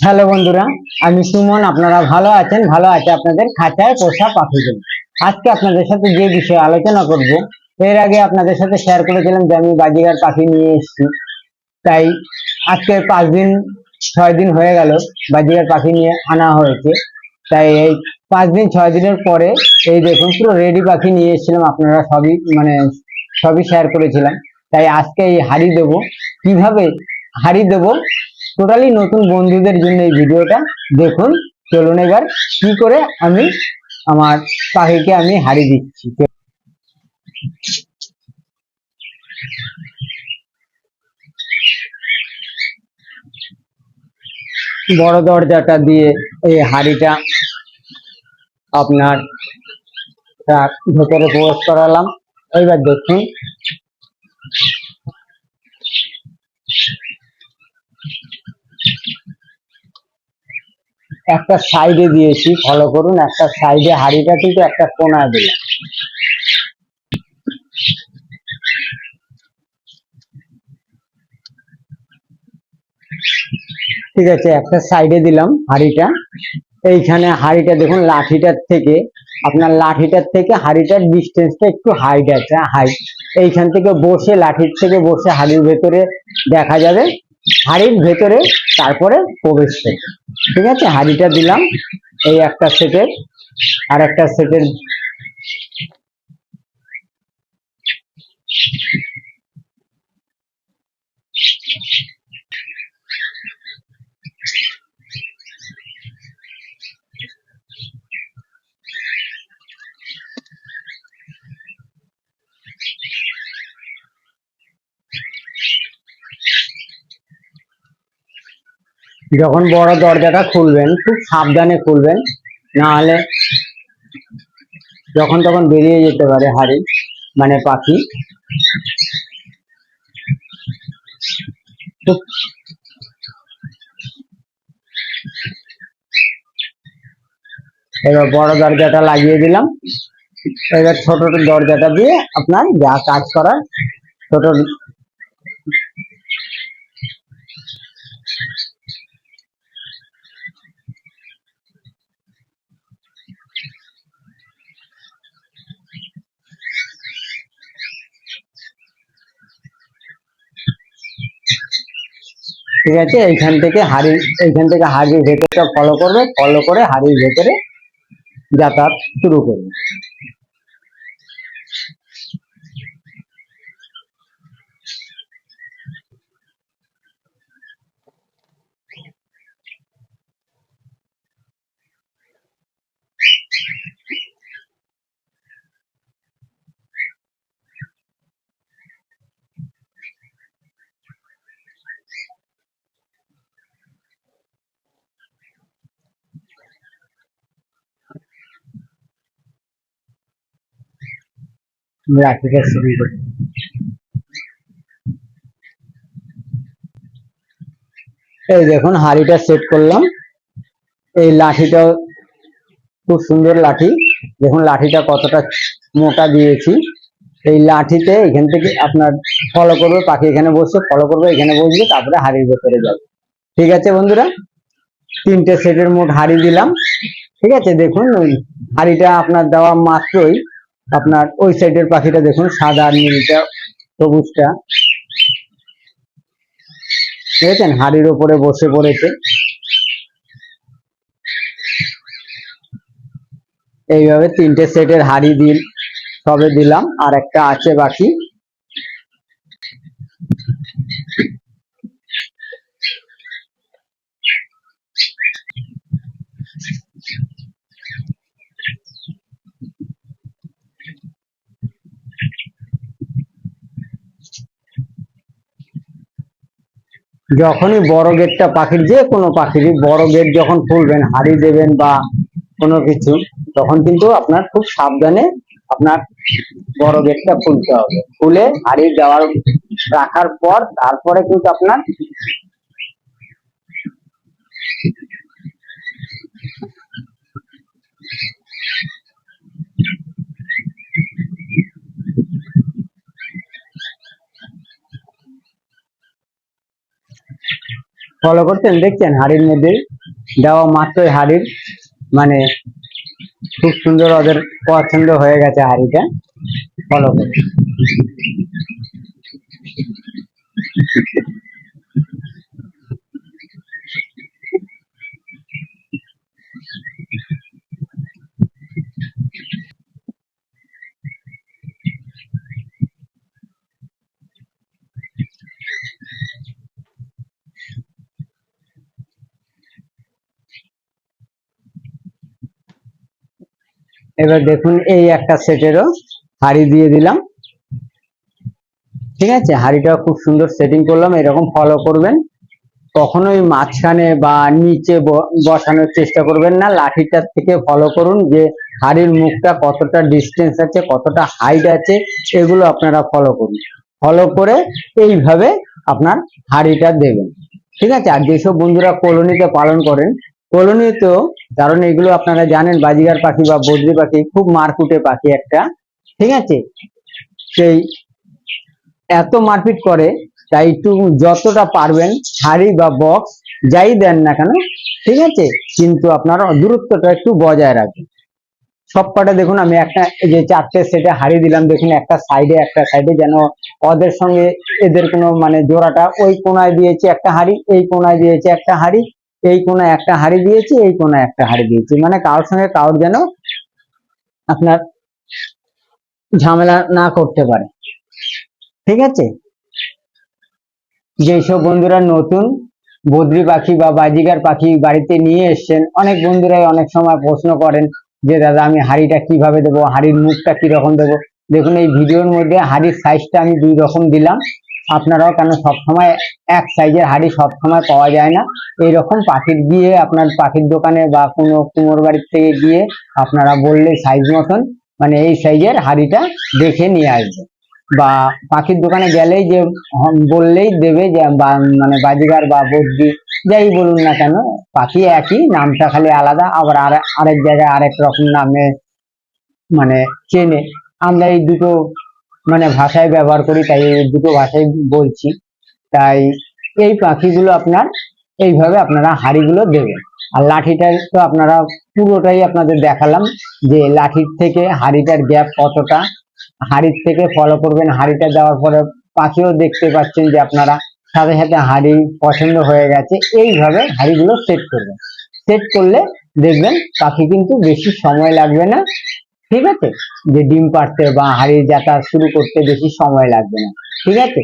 Hello বন্ধুরা, আমি সুমন, আপনারা ভালো আছেন? ভালো আছে আপনাদের? খাঁচায় পোষা পাখিগুলো। আজকে আপনাদের সাথে যে বিষয়ে আলোচনা করব, এর আগে আপনাদের সাথে শেয়ার করেছিলাম যে আমি বাজিগার পাখি নিয়ে এসেছি। তাই আজকে পাঁচ দিন, ছয় দিন হয়ে গেল বাজিগার পাখি নিয়ে আনা হয়েছে। তাই এই পাঁচ দিন, ছয় দিনের পরে এই দেখুন, পুরো রেডি পাখি নিয়ে এসেছিলাম। আপনারা সবই মানে সবই শেয়ার করেছিলাম। তাই আজকে এই হাড়ি দেবো। কীভাবে হাড়ি দেবো? টোটালি নতুন বন্ধুদের জন্য এই ভিডিওটা। দেখুন, চলুন এবার কি করে আমি আমার পাখিকে আমি হারিয়ে দিচ্ছি। বড় দরজাটা দিয়ে এই হাড়িটা আপনার ভেতরে প্রবেশ করালাম। এবার দেখুন একটা সাইডে দিয়েছি ফলো করুন, একটা সাইডে হাড়িটা থেকে একটা কোনা দিলাম ঠিক আছে, একটা সাইডে দিলাম হাড়িটা। এইখানে হাড়িটা দেখুন, লাঠিটার থেকে, আপনার লাঠিটার থেকে হাড়িটার ডিস্টেন্সটা একটু হাইট আছে হাইট এইখান থেকে বসে, লাঠির থেকে বসে হাড়ির ভেতরে দেখা যাবে। হাড়ির ভেতরে তারপরে প্রবেশ সেট ঠিক আছে? হাড়িটা দিলাম, এই একটা সেটের আর একটা সেটের যখন বড় দরজাটা খুলবেন, খুব সাবধানে খুলবেন না হলে যখন তখন বেরিয়ে যেতে পারে হাড়ি মানে পাখি। এবার বড় দরজাটা লাগিয়ে দিলাম। এবার ছোট দরজাটা দিয়ে আপনার যা কাজ করার, ছোট ঠিক আছে, এইখান থেকে হাড়ি, এইখান থেকে হাড়ির ভেতরটা ফলো করবে ফলো করে হাড়ির ভেতরে যাতায়াত শুরু করবে। লাঠিটা শুরু করি এই দেখুন, হাড়িটা সেট করলাম। এই লাঠিটাও খুব সুন্দর লাঠি। দেখুন, লাঠিটা কতটা মোটা দিয়েছি। এই লাঠিতে এখান থেকে আপনার ফলো করবে, পাখি এখানে বসে ফলো করবে, এখানে বসবে, তারপরে হাড়ির ভেতরে যাবে। ঠিক আছে বন্ধুরা? তিনটে সেটের মোট হাড়ি দিলাম। ঠিক আছে, দেখুন, ওই হাড়িটা আপনার দেওয়া মাত্রই আপনার ওই সাইডের পাখিটা দেখুন, সাদা নীলটা সবুজটা। দেখেছেন হাড়ির ওপরে বসে পড়েছে। এইভাবে তিনটে সেটের হাড়ি দিন সবে দিলাম। আর একটা আছে বাকি। যখনই বড় গেটটা পাখির, যে কোনো পাখিরই বড় গেট যখন খুলবেন, হাড়ি দেবেন বা কোনো কিছু, তখন কিন্তু আপনার খুব সাবধানে আপনার বড় গেটটা খুলতে হবে। খুলে হাড়ি দেওয়ার, রাখার পর তারপরে কিন্তু আপনার ফলো করছেন? দেখছেন হাড়ির মধ্যে? দেওয়া মাত্রই হাড়ির মানে খুব সুন্দর ওদের পছন্দ হয়ে গেছে হাড়িটা। ফলো করুন এবার দেখুন এই একটা সেটেরও হাড়ি দিয়ে দিলাম। ঠিক আছে? হাড়িটা খুব সুন্দর সেটিং করলাম, এরকম ফলো করবেন। কখনোই মাঝখানে বা নিচে বসানোর চেষ্টা করবেন না, লাঠিটার থেকে ফলো করুন যে হাড়ির মুখটা কতটা ডিস্টেন্স আছে, কতটা হাইট আছে, এগুলো আপনারা ফলো করুন। ফলো করে এইভাবে আপনার হাড়িটা দেবেন। ঠিক আছে? আর যেসব বন্ধুরা কলোনিতে পালন করেন কলোনিতেও, কারণ এগুলো আপনারা জানেন, বাজিগার পাখি বা বদ্রি পাখি, খুব মারকুটে পাখি একটা। ঠিক আছে? সেই এত মারপিট করে, তাই একটু যতটা পারবেন হাড়ি বা বক্স যাই দেন না কেন, ঠিক আছে? কিন্তু আপনার দূরত্বটা একটু বজায় রাখবেন। সব কটা দেখুন, আমি একটা যে চারটে সেটে হাড়ি দিলাম, দেখুন একটা সাইডে একটা সাইডে যেন ওদের সঙ্গে এদের কোনো মানে জোড়াটা, ওই কোনায় দিয়েছি একটা হাড়ি, এই কোনায় দিয়েছি একটা হাড়ি এই কোনায় একটা হাড়ি দিয়েছি, এই কোনায় একটা হাড়ি দিয়েছি। মানে কারোর সঙ্গে কারোর যেন আপনার ঝামেলা না করতে পারে। ঠিক আছে? যেসব বন্ধুরা নতুন, বদ্রি পাখি বা বাজিগার পাখি বাড়িতে নিয়ে এসেছেন, অনেক বন্ধুরাই অনেক সময় প্রশ্ন করেন যে, দাদা, আমি হাড়িটা কীভাবে দেবো? হাড়ির মুখটা কি রকম দেবো? দেখুন, এই ভিডিওর মধ্যে হাড়ির সাইজটা আমি দুই রকম দিলাম। আপনারাও কেন সবসময় এক সাইজের হাড়ি সবসময় পাওয়া যায় না? এইরকম পাখির গিয়ে আপনার পাখির দোকানে বা কোনো কুমোর বাড়ির থেকে গিয়ে আপনারা বললে সাইজ মতন মানে এই সাইজের হাড়িটা দেখে নিয়ে আসবে। বা পাখির দোকানে গেলেই যে বললেই দেবে যে বা- মানে বাজিগার বা বদ্রি যাই বলুন না কেন, পাখি একই, নামটা খালি আলাদা, আবার আরে- আরেক জায়গায় আরেক রকম নামে মানে চেনে। আমরা এই দুটো মানে ভাষায় ব্যবহার করি, তাই দুটো ভাষায় বলছি। তাই এই পাখিগুলো আপনার এইভাবে আপনারা হাড়িগুলো দেবেন। আর লাঠিটা তো আপনারা পুরোটাই আপনাদের দেখালাম যে লাঠির থেকে হাড়িটার গ্যাপ কতটা। হাড়ির থেকে ফলো করবেন, হাড়িটা দেওয়ার পরে পাখিও দেখতে পাচ্ছেন যে আপনারা সাথে সাথে হাড়ি পছন্দ হয়ে গেছে। এইভাবে হাড়িগুলো সেট করবেন। সেট করলে দেখবেন পাখি কিন্তু বেশি সময় লাগবে না। ঠিক আছে? যে ডিম পারতে বা হারিয়ে যাতায়াত শুরু করতে বেশি সময় লাগবে না। ঠিক আছে?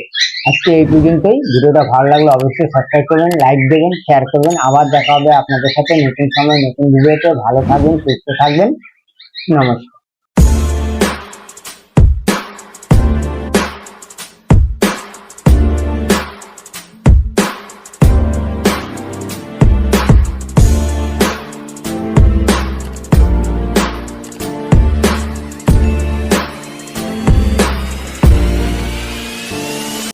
আজকে এই পর্যন্তই। ভিডিওটা ভালো লাগলে অবশ্যই সাবস্ক্রাইব করবেন লাইক দেবেন শেয়ার করবেন। আবার দেখা হবে আপনাদের সাথে নতুন সময়, নতুন ভিডিওতে ভালো থাকবেন, সুস্থ থাকবেন। নমস্কার।